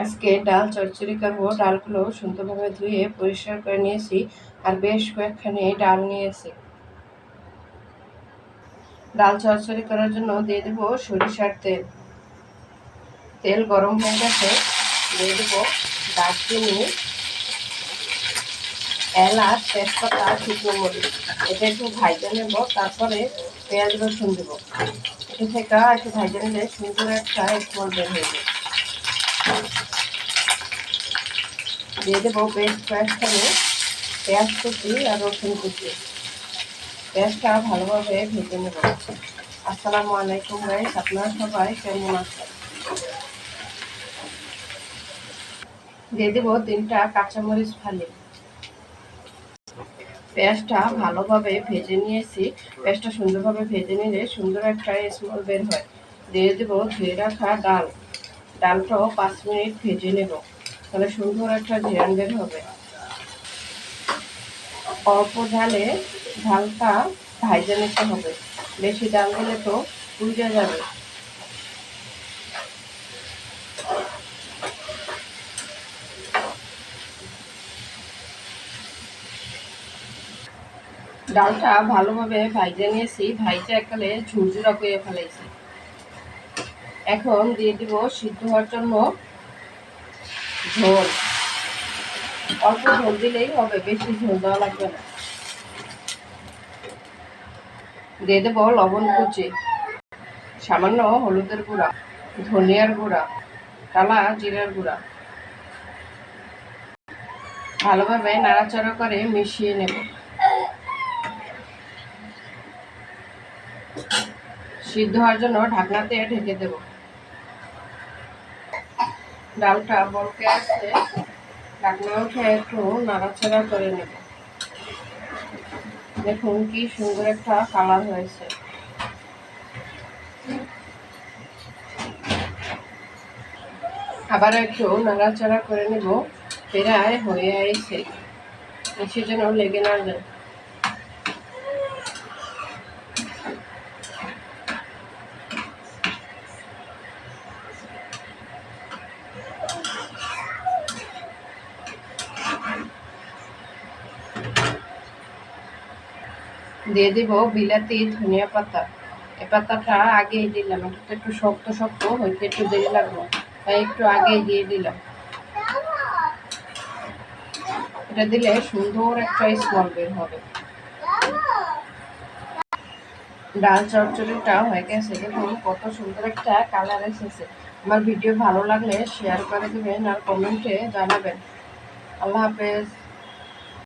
আজকে ডাল, চচ্চড়ি করব। ডালগুলো সুন্দরভাবে ধুয়ে পরিষ্কার করে নিয়েছি আর বেশ কয়েকখানি ডাল নিয়েছি। ডাল চচ্চড়ি করার জন্য দিয়ে দেবো সরিষার তেল। তেল গরম হয়ে গেছে, দিয়ে দেবো দারচিনি, এলাচ, তেজপাতা, শুকনো মরিচ। এটা একটু ভাইজে নেব, তারপরে পেঁয়াজ রসুন দেবো। এটা থেকে একটু ভাইজে নিলে সুন্দর একটা স্মল বের হয়ে যাবে। দিয়ে দেবো বেশ কয়েকখানে পেঁয়াজ কুচি আর রসুন কুচি। পেঁয়াজটা ভালোভাবে ভেজে নেব। আসসালামু আলাইকুম গাইস আপনারা সবাই কেমন আছেন? দিয়ে দেবো তিনটা কাঁচামরিচ ফালি। পেঁয়াজটা ভালোভাবে ভেজে নিয়েছি। পেঁয়াজটা সুন্দরভাবে ভেজে নিলে সুন্দর একটা স্মল বের হয়। দিয়ে দেবো ধুয়ে রাখা ডাল। ডালটাও পাঁচ মিনিট ভেজে নেব। তাহলে সুন্দর একটা ঝিরান বের হবে। অল্প ঝালে ঝালটা ভাইজে নিতে হবে। বেশি ডাল দিলে তো পুড়ে যাবে। ডালটা ভালোভাবে ভাইজে নিয়েছি। ভাইজে একালে ঝুরঝুরা করে ফেলাইছি এখন দিয়ে দিব সিদ্ধ হওয়ার জন্য ঝোল। অল্প ঝোল দিলেই হবে, বেশি ঝোল দেওয়া লাগবে না। দিয়ে দেবো লবণ কুচি, সামান্য হলুদের গুঁড়া, ধনিয়ার গুঁড়া, কালা জিরার গুঁড়া। ভালোভাবে নাড়াচাড়া করে মিশিয়ে নেব। সিদ্ধ হওয়ার জন্য ঢাকনাতে ঢেকে দেব। ডালটা বলকে আসছে ঢাকনা উঠে একটু নাড়াচাড়া করে নেব। দেখুন কি সুন্দর একটা কালার হয়েছে। আবার একটু নাড়াচাড়া করে নেব, প্রায় হয়ে আইছে। এসে যেন লেগে না যায়। দিয়ে দিব বিলাতি, ধনিয়া পাতা। এ পাতাটা আগেই দিলাম। এটা একটু শক্ত শক্ত হইতে একটু দেরি লাগল তাই একটু আগেই দিয়ে দিলাম। এটা দিলে সুন্দর একটা স্মল বের হবে। ডাল চচ্চড়িটা হয়ে গেছে। দেখুন, কত সুন্দর একটা কালার এসেছে। আমার ভিডিও ভালো লাগলে শেয়ার করে দেবেন আর কমেন্টে জানাবেন। আল্লাহ হাফেজ।